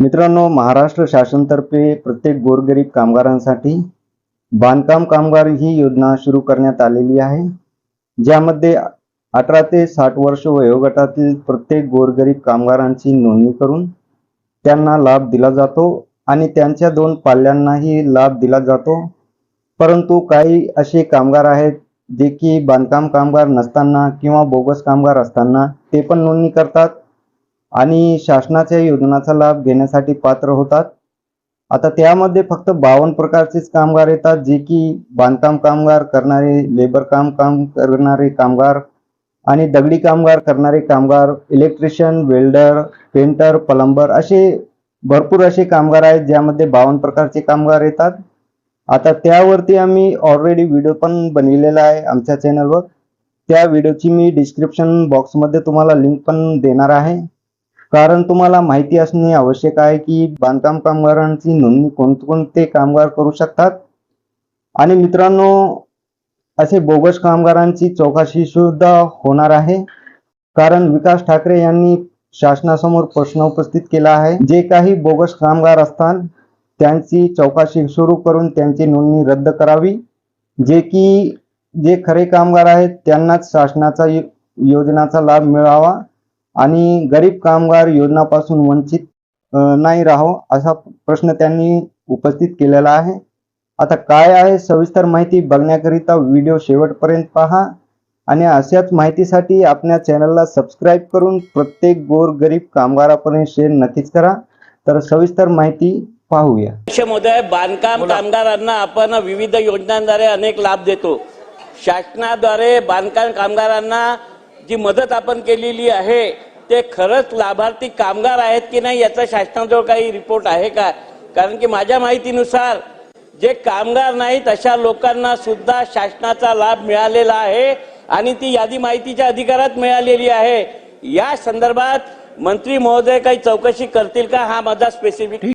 मित्रांनो महाराष्ट्र शासनतर्फे प्रत्येक गोरगरीब कामगारांसाठी बांधकाम कामगार ही योजना सुरू करण्यात आलेली आहे ज्यामध्ये अठरा ते साठ वर्ष वयोगटातील प्रत्येक गोरगरीब कामगारांची नोंदणी करून त्यांना लाभ दिला जातो आणि त्यांच्या दोन पाल्यांनाही लाभ दिला जातो. परंतु काही असे कामगार आहेत जे की बांधकाम कामगार नसताना किंवा बोगस कामगार असताना ते पण नोंदणी करतात. आणि शासनाच्या योजनाचा लाभ घेण्यासाठी पात्र होतात. आता त्यामध्ये फक्त बावन्न प्रकारचेच कामगार येतात जे की बांधकाम कामगार करणारे लेबर काम काम करणारे कामगार आणि दगडी कामगार करणारे कामगार इलेक्ट्रिशियन वेल्डर पेंटर प्लंबर असे भरपूर असे कामगार आहेत ज्यामध्ये बावन्न प्रकारचे कामगार येतात. आता त्यावरती आम्ही ऑलरेडी व्हिडिओ पण बनविलेला आहे आमच्या चॅनलवर त्या व्हिडिओची मी डिस्क्रिप्शन बॉक्समध्ये तुम्हाला लिंक पण देणार आहे. कारण तुम्हाला माहिती असणे आवश्यक आहे की बांधकाम कामगारांची नोंदणी कोणकोणते कामगार करू शकतात? आणि मित्रांनो असे बोगस कामगारांची चौकशी सुद्धा होणार आहे. कारण विकास ठाकरे यांनी शासनासमोर प्रश्न उपस्थित केला आहे. जे काही बोगस कामगार असतात त्यांची चौकशी सुरू करून त्यांची नोंदणी रद्द करावी. जे की जे खरे कामगार आहेत त्यांनाच शासनाचा यो- योजनाचा लाभ मिळावा. आणि गरीब कामगार योजनापासून वंचित नाही राहो असा प्रश्न त्यांनी उपस्थित केलेला आहे. आता काय आहे सविस्तर माहिती बघण्याकरिता व्हिडिओ शेवटपर्यंत पहा आणि अशाच माहितीसाठी आपल्या चॅनलला सबस्क्राईब करून प्रत्येक गोर गरीब कामगारापर्यंत शेअर नक्कीच करा. तर सविस्तर माहिती पाहूया. महोदय बांधकाम कामगारांना आपण विविध योजनांद्वारे अनेक लाभ देतो. शासनाद्वारे बांधकाम कामगारांना जी मदत आपण केलेली आहे ते खरंच लाभार्थी कामगार आहेत की नाही याचा शासनाजवळ काही रिपोर्ट आहे का? कारण की माझ्या माहितीनुसार जे कामगार नाहीत अशा लोकांना सुद्धा शासनाचा लाभ मिळालेला आहे आणि ती यादी माहितीच्या अधिकारात मिळालेली आहे. या संदर्भात मंत्री महोदय काही चौकशी करतील का? हा माझा स्पेसिफिक